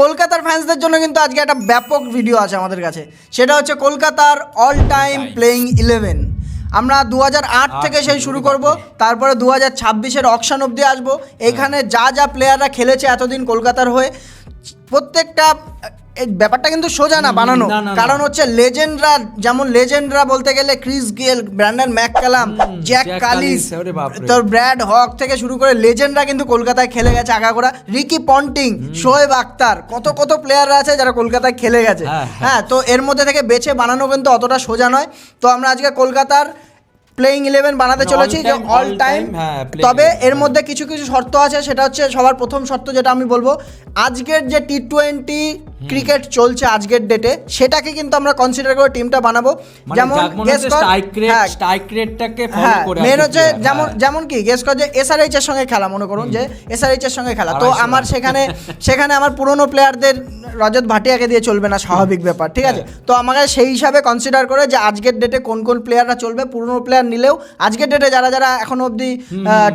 কলকাতার ফ্যান্সদের জন্য কিন্তু আজকে একটা ব্যাপক ভিডিও আছে আমাদের কাছে। সেটা হচ্ছে কলকাতার অল টাইম প্লেইং ইলেভেন আমরা দু আট থেকে সেই শুরু করব তারপরে দু হাজার ছাব্বিশের অকশান অব্দি আসব। এখানে যা যা প্লেয়াররা খেলেছে এতদিন কলকাতার হয়ে প্রত্যেকটা ব্যাপারটা কিন্তু সোজা না বানানো। কারণ হচ্ছে লেজেন্ডরা যেমন লেজেন্ডরা বলতে গেলে Chris Gayle Brendon McCullum Jacques Jacques Kallis. তোর ব্র্যাড হক থেকে শুরু করে লেজেন্ডরা কিন্তু কলকাতায় খেলে গেছে আগাগোড়া। রিকি পন্টিং শোয়েব আক্তার কত কত প্লেয়াররা আছে যারা কলকাতায় খেলে গেছে। হ্যাঁ, হ্যাঁ। তো এর মধ্যে থেকে বেছে বানানো কিন্তু অতটা সোজা নয়। তো আমরা আজকে কলকাতার প্লেইং ইলেভেন বানাতে চলেছি যে অল টাইম হ্যাঁ, তবে এর মধ্যে কিছু কিছু শর্ত আছে সেটা হচ্ছে সবার প্রথম শর্ত যেটা আমি বলব। আজকের যে টি টোয়েন্টি ক্রিকেট চলছে আজকের ডেটে সেটাকে কিন্তু আমরা কনসিডার করে টিমটা বানাবো। মানে যেমন মনে হচ্ছে রেট হ্যাঁ, হ্যাঁ মেন যেমন হ্যাঁ। যেমন কি গেস কর যে এসআরএইচ এর সঙ্গে খেলা মনে করুন যে এসআরএইচ এর সঙ্গে খেলা। তো আমার সেখানে সেখানে আমার পুরনো প্লেয়ারদের রজত ভাটিয়াকে দিয়ে চলবে না স্বাভাবিক ব্যাপার ঠিক আছে। তো আমাকে সেই হিসাবে কনসিডার করে যে আজকের ডেটে কোন কোন প্লেয়াররা চলবে। পুরনো প্লেয়ার নিলেও আজকের ডেটে যারা যারা এখনও অবধি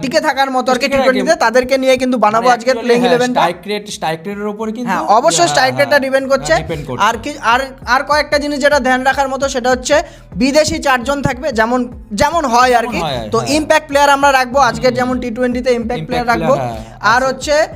টিকে থাকার মতো আর কি টি টোয়েন্টিতে তাদেরকে নিয়ে কিন্তু বানাবো মানে আজকের প্লেইং ইলেভেনটা স্ট্রাইক রেট স্ট্রাইক রেটের উপরে কিন্তু হ্যাঁ অবশ্যই স্ট্রাইক রেটটা ডিপেন্ড করছে। ডিপেন্ড করছে। আর কি আর আর কয়েকটা জিনিস যেটা ধ্যান রাখার মতো সেটা হচ্ছে বিদেশি চারজন থাকবে যেমন যেমন হয় আর কি। তো। ইম্প্যাক্ট প্লেয়ার আমরা রাখব। আজকে যেমন টি টোয়েন্টিতে ইম্প্যাক্ট প্লেয়ার রাখব। হ্যাঁ, আর হচ্ছে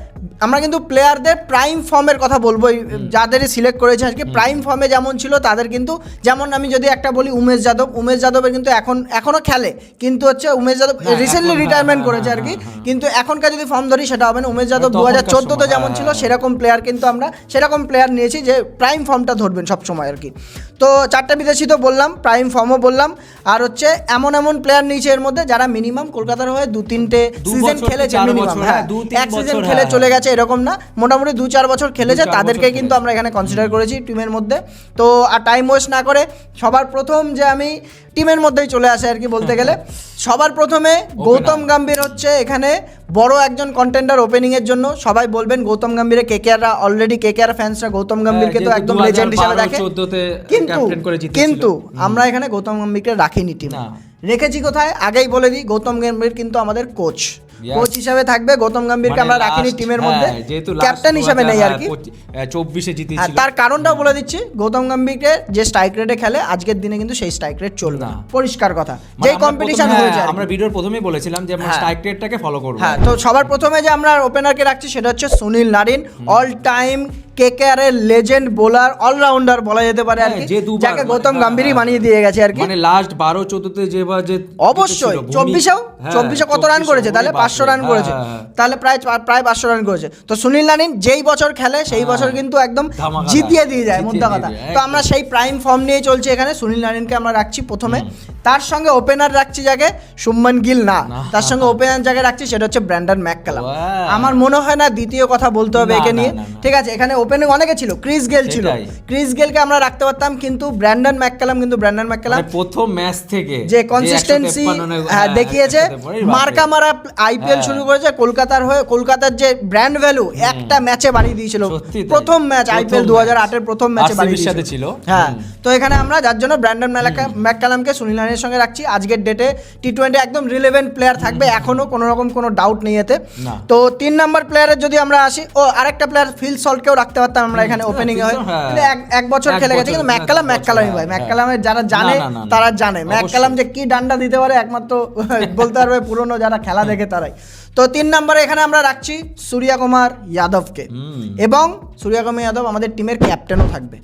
আমরা কিন্তু প্লেয়ারদের প্রাইম ফর্মের কথা বলব। এই যাদেরই সিলেক্ট করেছে আজকে প্রাইম ফর্মে যেমন ছিল তাদের কিন্তু যেমন আমি যদি একটা বলি উমেশ যাদব উমেশ যাদবের কিন্তু এখন এখনও খেলে। কিন্তু হচ্ছে উমেশ যাদব রিসেন্টলি রিটায়ারমেন্ট হ্যাঁ, করেছে আর কি হ্যাঁ, হ্যাঁ, কিন্তু এখনকার যদি ফর্ম ধরি সেটা হবে না। উমেশ যাদব দু হাজার চোদ্দোতে যেমন হ্যাঁ, ছিল হ্যাঁ। সেরকম প্লেয়ার কিন্তু আমরা সেরকম প্লেয়ার নিয়েছি যে প্রাইম ফর্মটা ধরবেন সব সময় আর কি তো চারটে বিদেশি তো বললাম প্রাইম ফর্মও বললাম। আর হচ্ছে এমন এমন প্লেয়ার নিয়েছে এর মধ্যে যারা মিনিমাম কলকাতার হয়ে দু তিনটে সিজন খেলেছে মিনিমাম হ্যাঁ হ্যাঁ, এক সিজন খেলে হ্যাঁ, চলে গেছে এরকম না। মোটামুটি দু চার বছর খেলেছে তাদেরকে কিন্তু আমরা এখানে কনসিডার করেছি টিমের মধ্যে। তো আর টাইম ওয়েস্ট না করে সবার প্রথম যে আমি টিমের মধ্যেই চলে আসে আর কি বলতে গেলে। সবার প্রথমে গৌতম গাম্ভীর হচ্ছে এখানে বড় একজন কন্টেন্ডার ওপেনিং এর জন্য। সবাই বলবেন গৌতম গাম্ভীরের কেকেআররা অলরেডি কেকেআর ফ্যান্সরা গৌতম গম্ভীরকে তো একদম 2012, লেজেন্ড হিসেবে দেখে। 14 তে কিন্তু। কিন্তু আমরা এখানে গৌতম গম্ভীরকে রাখিনি টিম রেখেছি কোথায়? আগেই বলে দিই গৌতম গম্ভীর কিন্তু আমাদের কোচ. কোচ হিসাবে থাকবে গৌতম গম্ভীরকে মানে আমরা রাখিনি টিমের হ্যাঁ, মধ্যে ক্যাপ্টেন হিসাবে নেই আর কি। চব্বিশে হ্যাঁ তার কারণটাও বলে দিচ্ছি গৌতম গম্ভীরকে যে স্ট্রাইক রেটে খেলে আজকের দিনে কিন্তু সেই স্ট্রাইক রেট চলবে না। পরিষ্কার কথা। মানে যেই কম্পিটিশন প্রথমে- হয়েছে আমরা ভিডিওর প্রথমেই বলেছিলাম যে আমরা হ্যাঁ। স্ট্রাইক রেটটাকে ফলো করব। হ্যাঁ তো সবার প্রথমে যে আমরা ওপেনারকে রাখছি সেটা হচ্ছে Sunil Narine. All time KKR এর লেজেন্ড বোলার অলরাউন্ডার বলা যেতে পারে আর হ্যাঁ, যে দুবার যাকে মানে- গৌতম হ্যাঁ, গাম্ভীরই হ্যাঁ। বানিয়ে দিয়ে গেছে আর কি। মানে লাস্ট বারো চোদ্দতে যেবার যে অবশ্যই চব্বিশেও চব্বিশে কত রান করেছে? তাহলে পাঁচশো রান করেছে। তাহলে প্রায় প্রায় পাঁচশো রান করেছে। তো সুনীল নারিন যেই বছর খেলে সেই বছর কিন্তু একদম জিতিয়ে দিয়ে যায় জিতিয়ে কথা। তো আমরা সেই প্রাইম ফর্ম নিয়ে চলছি এখানে। সুনীল নারিনকে আমরা রাখছি প্রথমে। তার সঙ্গে ওপেনার রাখছি যাকে? সুমন গিল না। তার সঙ্গে ওপেনার যাকে রাখছি সেটা হচ্ছে ব্র্যান্ডন ম্যাককালাম. আমার মনে হয় না দ্বিতীয় কথা বলতে হবে একে নিয়ে। ঠিক আছে এখানে ওপেনিং অনেকে ছিল ক্রিস গেল ছিল। ক্রিস গেলকে আমরা রাখতে পারতাম কিন্তু ব্র্যান্ডন ম্যাককালাম কিন্তু ব্র্যান্ডন ম্যাককালাম মানে প্রথম ম্যাচ থেকে যে কনসিস্টেন্সি 153 হ্যাঁ দেখিয়েছে মার্কা মারা আইপিএল হ্যাঁ। শুরু করেছে কলকাতার হয়ে কলকাতার যে ব্র্যান্ড ভ্যালু একটা ম্যাচে বাড়িয়ে দিয়েছিল। প্রথম ম্যাচ আইপিএল দু হাজার আটের প্রথম ম্যাচে বাড়িয়ে সাথে ছিল। হ্যাঁ তো এখানে আমরা যার জন্য ব্র্যান্ডন ম্যাককালামকে সুনীল নারায়ণের সঙ্গে রাখছি। আজকের ডেটে টি টোয়েন্টি একদম রিলেভেন্ট প্লেয়ার থাকবে এখনও কোনো রকম কোনো ডাউট নেই এতে। তো তিন নাম্বার প্লেয়ারের যদি আমরা আসি ও আরেকটা প্লেয়ার ফিল সল্ট সল্টকেও রাখতে পারতাম আমরা এখানে হ্যাঁ, ওপেনিং Phil হয়ে। হ্যাঁ। কিন্তু এক- এক বছর খেলে গেছে কিন্তু ম্যাককালাম ম্যাককালামই হ্যাঁ, ভাই হ্যাঁ। ম্যাককালামের যারা জানে। তারা জানে। ম্যাককালাম। যে কি ডান্ডা দিতে পারে একমাত্র বলতে পারবে পুরনো যারা খেলা দেখে তারাই। তো তিন নম্বরে এখানে আমরা রাখছি সূর্যা কুমার যাদবকে। এবং সূর্যা কুমার যাদব আমাদের টিমের ক্যাপ্টেনও থাকবে।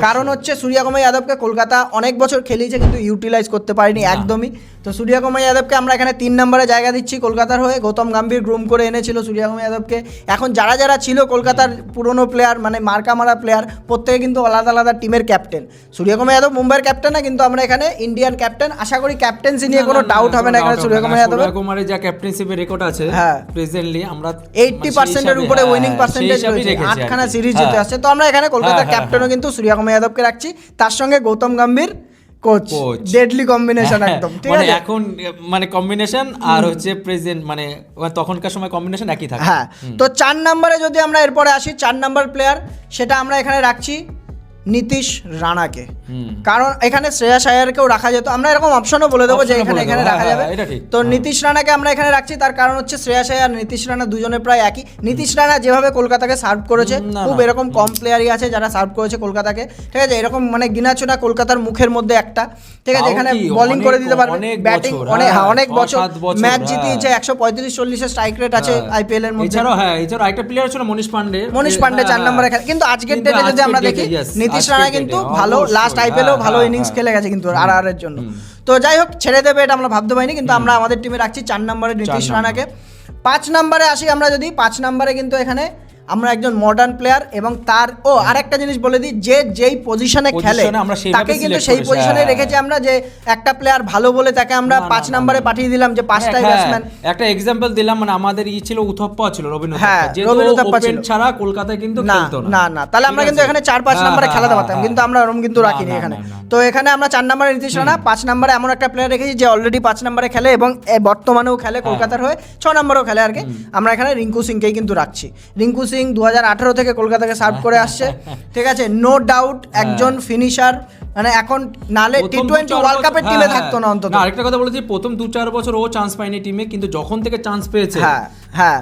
কারণ হচ্ছে সূর্যা কুমার যাদবকে কলকাতা অনেক বছর খেলিয়েছে কিন্তু ইউটিলাইজ করতে পারেনি একদমই। তো সূর্যা কুমার যাদবকে আমরা এখানে তিন নম্বরে জায়গা দিচ্ছি কলকাতার হয়ে। গৌতম গম্ভীর গ্রুম করে এনেছিল সূর্যা কুমার যাদবকে। এখন যারা যারা ছিল কলকাতার পুরনো প্লেয়ার মানে মার্কা মারা প্লেয়ার প্রত্যেকে কিন্তু আলাদা আলাদা টিমের ক্যাপ্টেন সূর্য কুমার যাদব মুম্বাইয়ের ক্যাপ্টেন না কিন্তু আমরা এখানে ইন্ডিয়ান ক্যাপ্টেন আশা করি ক্যাপ্টেন্সি নিয়ে কোনো ডাউট হবে না এখানে সূর্য কুমার যাদবের। কুমারের যা ক্যাপ্টেনশিপের রেকর্ড আছে হ্যাঁ। প্রেজেন্টলি আমরা এইটটি পার্সেন্টের উপরে উইনিং পার্সেন্টেজ রয়েছে। আটখানা সিরিজ জিতে আসছে। তো আমরা এখানে কলকাতার হ্যাঁ, হ্যাঁ, ক্যাপ্টেনও কিন্তু সূর্যা কুমার যাদবকে রাখছি। তার সঙ্গে Gautam Gambhir coach deadly combination একদম ঠিক মানে আছে? এখন মানে কম্বিনেশন আর হচ্ছে প্রেজেন্ট মানে তখনকার সময় কম্বিনেশন একই থাকে। হ্যাঁ তো চার নম্বরে যদি আমরা এরপরে আসি চার নাম্বার প্লেয়ার সেটা আমরা এখানে রাখছি। নীতিশ রানাকে। কারণ এখানে শ্রেয়া সায়ারকেও রাখা যেত। আমরা এরকম অপশনও বলে দেবো যে এখানে এখানে রাখা হ্যাঁ, যাবে। হ্যাঁ, ঠিক। তো হ্যাঁ। নীতিশ রানাকে আমরা এখানে রাখছি। তার কারণ হচ্ছে শ্রেয়া সায়ার নীতিশ রানা দুজনের প্রায় একই। নীতিশ রানা যেভাবে কলকাতাকে সার্ভ করেছে খুব এরকম কম প্লেয়ারই আছে যারা সার্ভ করেছে কলকাতাকে। ঠিক আছে? এরকম মানে গিনাচোনা কলকাতার মুখের মধ্যে একটা। ঠিক আছে? এখানে বোলিং করে দিতে পারবে। ব্যাটিং অনেক অনেক বছর। ম্যাচ। জিতিয়েছে একশো পঁয়ত্রিশ চল্লিশের স্ট্রাইক রেট আছে। আইপিএল এর মধ্যে। এছাড়াও হ্যাঁ এছাড়াও একটা প্লেয়ার ছিল মনীষ পান্ডে। মনীষ পান্ডে চার নম্বরে খেলে কিন্তু আজকের ডেটে যদি আমরা দেখি নীতিশ রানে কিন্তু ভালো লাস্ট আইপিএলেও হ্যাঁ, ভালো হ্যাঁ, ইনিংস হ্যাঁ। খেলে গেছে কিন্তু আর আর এর জন্য তো যাই হোক ছেড়ে দেবে এটা আমরা ভাবতে পারিনি কিন্তু আমরা আমাদের টিমে রাখছি চার নম্বরে নীতিশ রানাকে। পাঁচ নম্বরে আসি আমরা যদি পাঁচ নম্বরে কিন্তু এখানে আমরা একজন মডার্ন প্লেয়ার এবং তার ও আরেকটা জিনিস বলে দিই যে যেই পজিশনে খেলে তাকে কিন্তু সেই পজিশনে হ্যাঁ। রেখেছি আমরা যে একটা প্লেয়ার ভালো বলে তাকে আমরা না, না, পাঁচ না, নম্বরে পাঠিয়ে দিলাম যে পাঁচটাই হ্যাঁ, ব্যাটসম্যান একটা এক্সাম্পল দিলাম মানে আমাদের ই ছিল উথপ্পা ছিল রবীন্দ্র হ্যাঁ, রবীন্দ্র উথপ্পা ছিল। ছাড়া কলকাতায় কিন্তু খেলতো না। না না তাহলে আমরা কিন্তু এখানে চার পাঁচ হ্যাঁ, নম্বরে খেলাতে পারতাম হ্যাঁ। কিন্তু আমরা ওরকম কিন্তু রাখিনি এখানে। না, না। তো এখানে আমরা চার নম্বরে নীতিশ রানা পাঁচ নম্বরে এমন একটা প্লেয়ার রেখেছি যে অলরেডি পাঁচ নম্বরে খেলে এবং বর্তমানেও খেলে। কলকাতার হয়ে ছ নম্বরেও খেলে আর কি। আমরা এখানে রিঙ্কু সিংকেই কিন্তু রাখছি। রিঙ্কু সিং দু থেকে কলকাতাকে সার্ভ করে আসছে। ঠিক আছে? নো ডাউট একজন ফিনিশার মানে এখন নালে টি টোয়েন্টি ওয়ার্ল্ড কাপের হ্যাঁ, টিমে হ্যাঁ। থাকতো না অন্তত। আরেকটা কথা বলেছি প্রথম দু চার বছর ও চান্স পায়নি টিমে কিন্তু যখন থেকে চান্স পেয়েছে হ্যাঁ। হ্যাঁ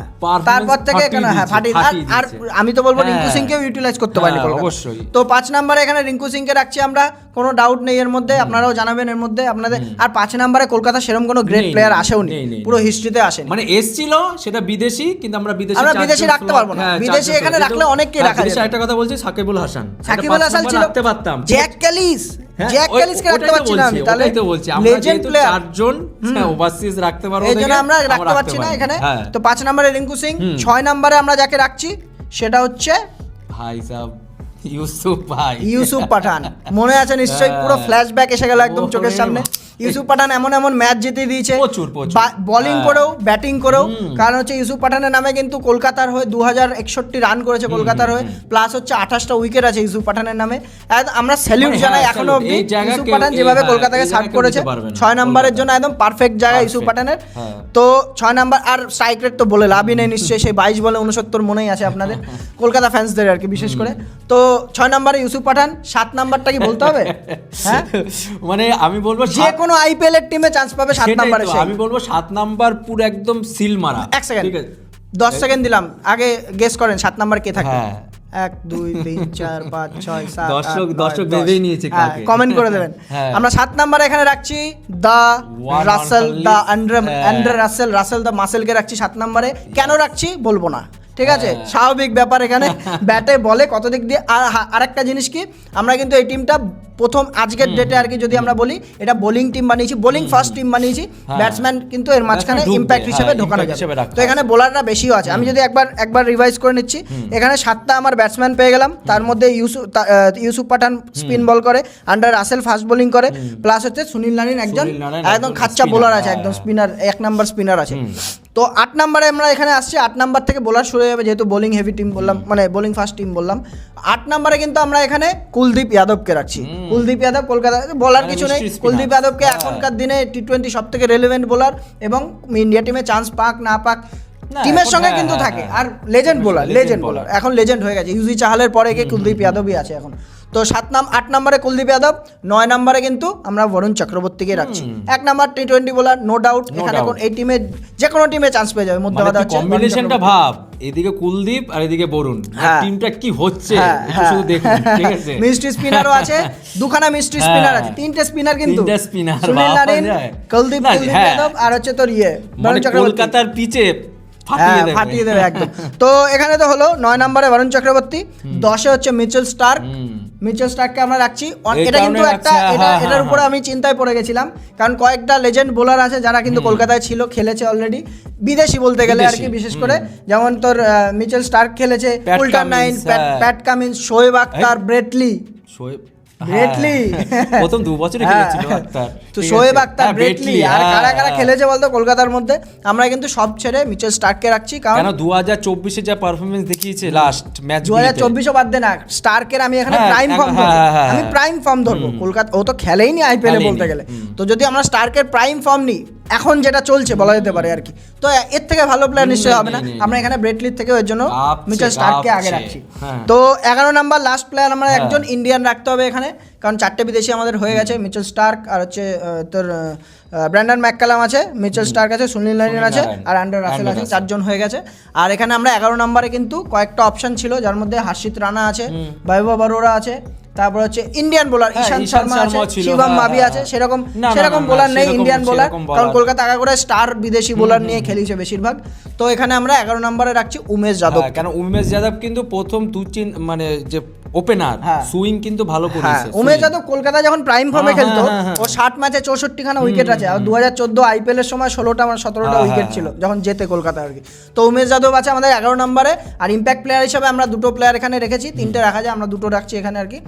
তারপর থেকে এখানে হ্যাঁ ফাটিয়ে আর-। আমি তো বলব হ্যাঁ। রিঙ্কু সিংকেও ইউটিলাইজ করতে পারিনি হ্যাঁ, অবশ্যই। তো পাঁচ নম্বরে এখানে রিঙ্কু সিংকে রাখছি আমরা কোনো ডাউট নেই এর মধ্যে আপনারাও জানাবেন এর মধ্যে আপনাদের আর পাঁচ নম্বরে কলকাতা সেরকম কোনো গ্রেট প্লেয়ার আসেও নি পুরো হিস্ট্রিতে আসেনি। মানে এসছিল সেটা বিদেশি কিন্তু আমরা বিদেশি আমরা বিদেশি রাখতে পারব না। হ্যাঁ, বিদেশি এখানে রাখলে হ্যাঁ, রাখা একটা কথা বলছি সাকিবুল হাসান। সেটা সাকিব পাঁচ আল হাসান ছিল রাখতে পারতাম জ্যাক ক্যালিস জ্যাক ক্যালিসকে রাখতে পারছি না আমি। তাহলে তো বলছি। আমরা যেহেতু চারজন ওভারসিজ রাখতে পারব এই জন্য আমরা রাখতে পারছি না এখানে। হ্যাঁ। তো পাঁচ নম্বরে রিঙ্কু সিং ছয় নম্বরে আমরা যাকে রাখছি সেটা হচ্ছে ভাই সাহেব ইউসুফ ভাই। ইউসুফ পাঠান। মনে আছে নিশ্চয়ই? পুরো হ্যাঁ। ফ্ল্যাশব্যাক এসে গেল একদম চোখের সামনে। ইউসুফ পাঠান এমন এমন ম্যাচ জিতে দিয়েছে। বোলিং হ্যাঁ। করেও ব্যাটিং করেও। কারণ হচ্ছে ইউসুফ পাঠানের নামে কিন্তু কলকাতার হয়ে দু হাজার একষট্টি রান করেছে কলকাতার হয়ে। প্লাস হচ্ছে আঠাশটা উইকেট আছে ইউসুফ পাঠানের নামে। আমরা স্যালিউট মানে জানাই এখনও জায়গা ইউসুফ পাঠান যেভাবে হ্যাঁ, কলকাতাকে সার্ভ করেছে। ছয় নম্বরের জন্য একদম পারফেক্ট জায়গা ইউসুফ পাঠানের। হ্যাঁ। তো ছয় নম্বর আর স্ট্রাইক রেট তো বলে লাভই নেই নিশ্চয়ই সেই বাইশ বলে উনসত্তর মনেই আছে আপনাদের। কলকাতা ফ্যান্সদের আর কি বিশেষ করে। তো ছয় নম্বরে ইউসুফ পাঠান সাত নাম্বারটা কি বলতে হবে? হ্যাঁ? মানে আমি বলব যে কোনো আইপিএল এর টিমে চান্স পাবে সাত নাম্বারে আমি বলব সাত নাম্বার পুরো একদম সিল মারা। এক সেকেন্ড ঠিক আছে? দশ সেকেন্ড দিলাম। আগে গেস করেন সাত নাম্বার কে থাকবে হ্যাঁ। এক দুই তিন চার পাঁচ ছয় সাত দর্শক- দর্শক ভেবেই নিয়েছে হ্যাঁ, কমেন্ট করে দেবেন। হ্যাঁ। আমরা সাত নাম্বারে এখানে রাখছি। দা রাসেল দা অ্যান্ড্রে হ্যাঁ। রাসেল রাসেল দা মাসেলকে রাখছি সাত নাম্বারে কেন রাখছি? বলব না। ঠিক আছে। স্বাভাবিক ব্যাপার এখানে। ব্যাটে বলে কত দিক দিয়ে। আর আরেকটা জিনিস কি? আমরা কিন্তু এই টিমটা প্রথম আজকের ডেটে আর কি যদি আমরা বলি এটা বোলিং টিম বানিয়েছি বোলিং ফার্স্ট টিম বানিয়েছি হ্যাঁ। ব্যাটসম্যান কিন্তু এর মাঝখানে ইম্প্যাক্ট হ্যাঁ, হিসেবে ঢোকানো যাবে। তো এখানে বোলাররা বেশিও আছে। আমি যদি একবার একবার রিভাইজ করে নিচ্ছি এখানে সাতটা আমার ব্যাটসম্যান পেয়ে গেলাম। তার মধ্যে ইউসুফ ইউসুফ পাঠান স্পিন বল করে আন্ডার রাসেল ফাস্ট বোলিং করে প্লাস হচ্ছে সুনীল নারিন একজন একদম খাচ্চা বোলার আছে হ্যাঁ, একদম হ্যাঁ। স্পিনার এক নাম্বার স্পিনার আছে। তো আট নাম্বারে আমরা এখানে আসছি আট নাম্বার থেকে বোলার শুরু হয়ে যাবে যেহেতু বোলিং হেভি টিম বললাম মানে বোলিং ফার্স্ট টিম বললাম। আট নাম্বারে কিন্তু আমরা এখানে কুলদীপ যাদবকে রাখছি। কুলদীপ যাদব কলকাতা বলার কিছু নেই। কুলদীপ যাদবকে হ্যাঁ। এখনকার দিনে টি টোয়েন্টি সব থেকে রেলিভেন্ট বোলার এবং ইন্ডিয়া টিমে চান্স পাক না পাক টিমের সঙ্গে হ্যাঁ, কিন্তু হ্যাঁ, থাকে। আর লেজেন্ড বোলার লেজেন্ড বোলার এখন লেজেন্ড হয়ে গেছে ইউজি চাহালের পরে গিয়ে কুলদীপ যাদবই আছে এখন তো সাত নাম আট নম্বরে কুলদীপ যাদব নয় নম্বরে কিন্তু আমরা বরুণ চক্রবর্তীকে রাখছি এক number T twenty bowler no doubt এখানে। এই টিমে যে কোনো টিমে চান্স পেয়ে যাবে মধ্যে কথা হচ্ছে কম্বিনেশনটা ভাব এদিকে কুলদীপ আর এদিকে বরুণ হ্যাঁ। টিমটা কি হচ্ছে হ্যাঁ, হ্যাঁ। শুধু দেখুন ঠিক আছে মিস্ট্রি স্পিনারও আছে দুখানা মিস্ট্রি হ্যাঁ। স্পিনার আছে তিনটে স্পিনার কিন্তু তিনটে spinner, Sunil Narine Kuldeep Kuldeep হ্যাঁ। যাদব আর হচ্ছে তোর ইয়ে মানে বরুণ চক্রবর্তী কলকাতার পিচে ফাটিয়ে হ্যাঁ দেবে। দেবে একদম। তো এখানে তো হলো নয় নম্বরে বরুণ চক্রবর্তী দশে হচ্ছে মিচেল স্টার্ক। মিচেল স্টার্ককে আমরা রাখছি। এটা কিন্তু একটা এটা হ্যাঁ, এটার হ্যাঁ, উপরে আমি চিন্তায় পড়ে গেছিলাম। কারণ কয়েকটা লেজেন্ড বোলার আছে যারা কিন্তু কলকাতায় ছিল খেলেছে অলরেডি বিদেশি বলতে গেলে আর কি বিশেষ করে যেমন তোর মিচেল স্টার্ক খেলেছে উল্টার nine. Pat Cummins Shoaib Akhtar Brett Lee Shoaib Brett Lee হ্যাঁ, প্রথম দু বছরে খেলেছিল আক্তার। তো শোয়েব? আক্তার হ্যাঁ, ব্রেটলি আর হ্যাঁ, কারা কারা হ্যাঁ। খেলেছে বলতো কলকাতার মধ্যে? আমরা কিন্তু সব ছেড়ে মিচেল স্টার্ককে রাখছি কারণ দু হাজার চব্বিশে যা পারফরমেন্স দেখিয়েছে লাস্ট ম্যাচ দু হাজার চব্বিশও বাদ দে না স্টার্কের আমি এখানে হ্যাঁ, প্রাইম ফর্ম হ্যাঁ, ধরবো। হ্যাঁ, আমি হ্যাঁ। প্রাইম ফর্ম ধরবো। কলকাতা ও তো খেলেই নি আইপিএল এ বলতে গেলে। তো তো যদি আমরা স্টার্কের প্রাইম ফর্ম নিই এখন যেটা চলছে বলা যেতে পারে আর কি। তো এর থেকে ভালো প্লেয়ার নিশ্চয়ই হবে না। আমরা এখানে ব্রেটলির থেকে এর জন্য মিচেল স্টার্ককে আগে রাখছি। হ্যাঁ। তো এগারো নাম্বার লাস্ট প্লেয়ার আমরা হ্যাঁ। একজন ইন্ডিয়ান রাখতে হবে এখানে। কারণ চারটে বিদেশি আমাদের হয়ে গেছে মিচেল স্টার্ক আর হচ্ছে তোর ব্র্যান্ডন ম্যাককালাম আছে মিচেল স্টার্ক আছে সুনীল নারিন আছে আর আন্ডার রাসেল আছে চারজন হয়ে গেছে। আর এখানে আমরা এগারো নম্বরে কিন্তু কয়েকটা অপশন ছিল যার মধ্যে হাসিত রানা আছে বৈভব বরোরা আছে তারপর হচ্ছে ইন্ডিয়ান বোলার হ্যাঁ, ঈশান্ত শর্মা আছে শিবম হ্যাঁ, মাবি হ্যাঁ, আছে হ্যাঁ। সেরকম সেরকম বোলার নেই ইন্ডিয়ান বোলার কারণ কলকাতা আগে করে স্টার বিদেশি বোলার নিয়ে খেলিছে বেশিরভাগ। তো এখানে আমরা এগারো নম্বরে রাখছি উমেশ যাদব। হ্যাঁ, কেন উমেশ যাদব কিন্তু প্রথম দুচিন মানে যে ওপেনার হ্যাঁ। সুইং কিন্তু ভালো হ্যাঁ। করেছে উমেশ যাদব কলকাতা যখন প্রাইম ফর্মে হ্যাঁ, খেলতো হ্যাঁ, হ্যাঁ, ও ষাট ম্যাচে চৌষট্টি খানা উইকেট আছে। আর দু হাজার চোদ্দ আইপিএল এর সময় ষোলোটা আমার সতেরোটা উইকেট ছিল যখন জেতে কলকাতা আর কি। তো উমেশ যাদব আছে আমাদের এগারো নম্বরে আর ইম্প্যাক্ট প্লেয়ার হিসেবে আমরা দুটো প্লেয়ার এখানে রেখেছি তিনটে রাখা যায় আমরা দুটো রাখছি এখানে আর কি।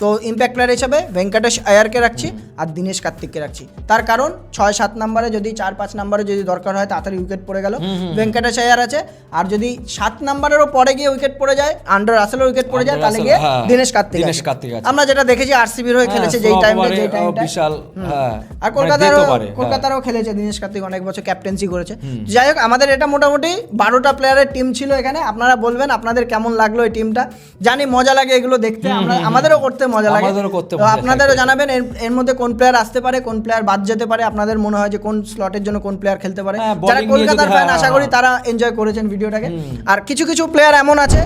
তো ইম্প্যাক্ট প্লেয়ার হিসেবে ভেঙ্কটেশ আয়ারকে রাখছি আর দীনেশ কার্তিককে রাখছি। তার কারণ ছয় সাত নম্বরে যদি চার পাঁচ নম্বরে যদি দরকার হয় তাড়াতাড়ি উইকেট পড়ে গেল। ভেঙ্কটেশ আয়ার আছে। আর যদি সাত নম্বরেরও পরে গিয়ে উইকেট পড়ে যায় আন্ডার রাসেলের উইকেট পড়ে যায় তাহলে গিয়ে হ্যাঁ, দীনেশ কার্তিক দীনেশ কার্তিক আমরা যেটা দেখেছি আরসিবির হয়ে খেলেছে যেই হ্যাঁ, টাইমটা যেই এ, ও টাইমটা বিশাল হ্যাঁ আর মানে কলকাতারও। কলকাতারও খেলেছে দীনেশ কার্তিক অনেক বছর ক্যাপ্টেন্সি করেছে। যাই হোক আমাদের এটা মোটামুটি বারোটা প্লেয়ারের টিম ছিল এখানে। আপনারা বলবেন আপনাদের কেমন লাগল এই টিমটা জানি মজা লাগে এগুলো দেখতে। আমরা আমাদেরও করতে মজা লাগে করতে তো মজা আপনাদেরও লাগে। জানাবেন এর মধ্যে কোন প্লেয়ার আসতে পারে কোন প্লেয়ার বাদ যেতে পারে আপনাদের মনে হয় যে কোন স্লটের জন্য কোন প্লেয়ার খেলতে পারে হ্যাঁ, যারা কলকাতার ফ্যান আশা করি হ্যাঁ। তারা এনজয় করেছেন ভিডিওটাকে আর কিছু কিছু প্লেয়ার এমন আছে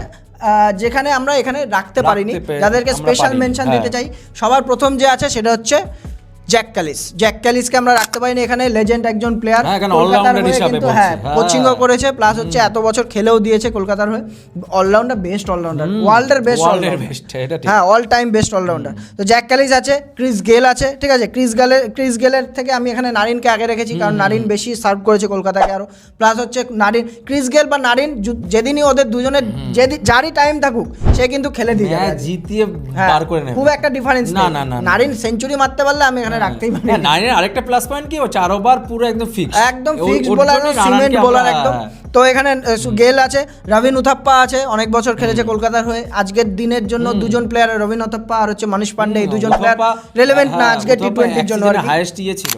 যেখানে আমরা এখানে রাখতে পারিনি যাদেরকে স্পেশাল মেনশন হ্যাঁ। দিতে চাই সবার প্রথম যে আছে সেটা হচ্ছে জ্যাক ক্যালিস জ্যাক ক্যালিসকে আমরা রাখতে পারিনি এখানে লেজেন্ড একজন প্লেয়ার হ্যাঁ, এখানে কিন্তু হ্যাঁ হ্যাঁ। কোচিংও করেছে প্লাস হচ্ছে এত বছর খেলেও দিয়েছে কলকাতার হয়ে। অলরাউন্ডার বেস্ট অলরাউন্ডার ওয়ার্ল্ডের বেস্ট অলরাউন্ডার। হ্যাঁ অল টাইম বেস্ট অলরাউন্ডার তো জ্যাক ক্যালিস আছে ক্রিস গেল আছে ঠিক আছে? ক্রিস গেলের ক্রিস গেলের থেকে আমি এখানে নারিনকে আগে রেখেছি কারণ নারিন বেশি সার্ভ করেছে কলকাতাকে আরও। প্লাস হচ্ছে নারিন ক্রিস গেল বা নারিন যেদিনই ওদের দুজনের যেদিন যারই টাইম থাকুক সে কিন্তু খেলে দিয়ে জিতিয়ে হ্যাঁ, খুব একটা ডিফারেন্স না, না। নারিন সেঞ্চুরি মারতে পারলে আমি এখানে রাখতেই পারে নাইনের আরেকটা প্লাস পয়েন্ট কি? ও চার ওভার পুরো একদম ফিক্স একদম ফিক্স বোলার সিমেন্ট বোলার একদম। তো এখানে গেল আছে রবিন উথাপ্পা আছে অনেক বছর খেলেছে কলকাতার হয়ে। আজকের দিনের জন্য দুজন প্লেয়ার রবিন উথাপ্পা আর হচ্ছে মানিশ পান্ডে এই দুজন প্লেয়ার রেলেভেন্ট না আজকে টি টোয়েন্টির জন্য। হাইয়েস্ট ইয়ে ছিল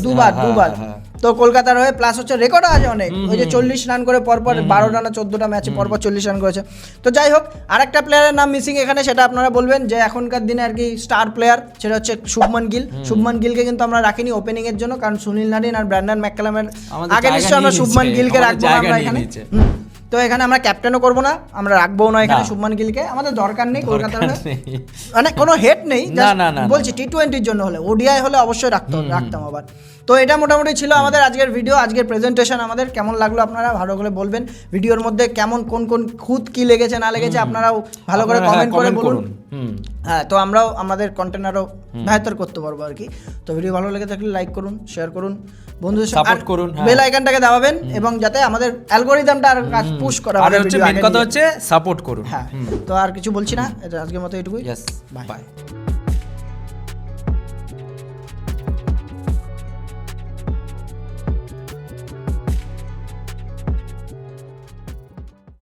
দুবার হ্যাঁ, দুবার। হ্যাঁ, হ্যাঁ। তো কলকাতার হয়ে প্লাস হচ্ছে রেকর্ডও আছে অনেক। ওই যে চল্লিশ রান করে পরপর বারোটা না চোদ্দটা ম্যাচে পরপর চল্লিশ রান করেছে। তো যাই হোক আরেকটা প্লেয়ারের নাম মিসিং এখানে সেটা আপনারা বলবেন যে এখনকার দিনে আর কি স্টার প্লেয়ার সেটা হচ্ছে শুভমান গিল। শুভমান গিলকে কিন্তু আমরা রাখিনি ওপেনিং এর জন্য কারণ সুনীল নারিন আর ব্র্যান্ডন ম্যাককালামের আমাদের আগে জায়গা নিশ্চয়ই আমরা শুভমান গিলকে রাখব আমরা এখানে। তো এখানে আমরা ক্যাপ্টেনও করব না আমরা রাখব না এখানে। শুভমান গিলকে আমাদের দরকার নেই কলকাতার। মানে কোনো হেড নেই বলছি টি টোয়েন্টির জন্য হলে ওডিআই হলে অবশ্যই রাখতাম রাখতাম আবার। তো এটা মোটামুটি ছিল আমাদের আজকের ভিডিও আজকের প্রেজেন্টেশন আমাদের কেমন লাগল আপনারা ভালো করে বলবেন। ভিডিওর মধ্যে কেমন কোন কোন খুঁত কি লেগেছে না লেগেছে আপনারাও ভালো করে হ্যাঁ, কমেন্ট করে বলুন। হ্যাঁ তো আমরাও আমাদের কন্টেন্ট আরও বেহতর করতে পারব আর কি। তো ভিডিও ভালো লেগে থাকলে লাইক করুন শেয়ার করুন। বন্ধুদের Support করুন, হ্যাঁ। বেল আইকনটাকে দাবাবেন এবং যাতে আমাদের অ্যালগোরিদমটা আর কাজ পুশ করা আর আমাদের হচ্ছে মেন কথা হচ্ছে সাপোর্ট করুন। হ্যাঁ তো আর কিছু বলছি না আজকের মতো এটুকুই। বাই